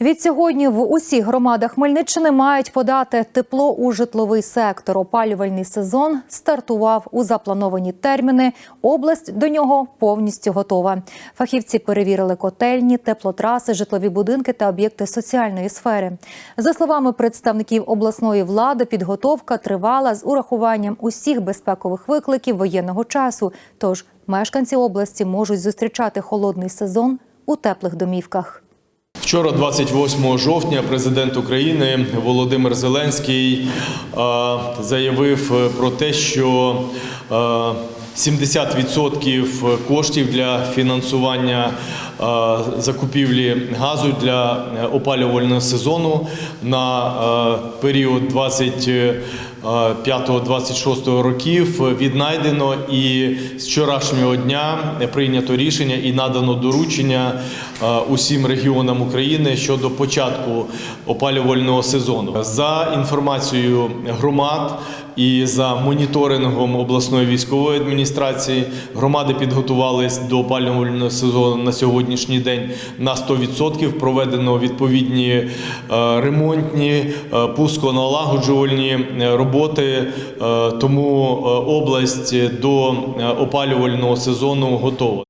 Відсьогодні в усіх громадах Хмельниччини мають подати тепло у житловий сектор. Опалювальний сезон стартував у заплановані терміни. Область до нього повністю готова. Фахівці перевірили котельні, теплотраси, житлові будинки та об'єкти соціальної сфери. За словами представників обласної влади, підготовка тривала з урахуванням усіх безпекових викликів воєнного часу. Тож мешканці області можуть зустрічати холодний сезон у теплих домівках. Вчора, 28 жовтня, президент України Володимир Зеленський е, заявив е, про те, що е, 70% коштів для фінансування закупівлі газу для опалювального сезону на період 20 Е, 5-26 років е, віднайдено і з вчорашнього дня прийнято рішення і надано доручення е, усім регіонам України щодо початку опалювального сезону. За інформацією громад, і за моніторингом обласної військової адміністрації громади підготувались до опалювального сезону на сьогоднішній день на 100%. Проведено відповідні е, ремонтні, е, пусконалагоджувальні е, роботи. Тому область до опалювального сезону готова.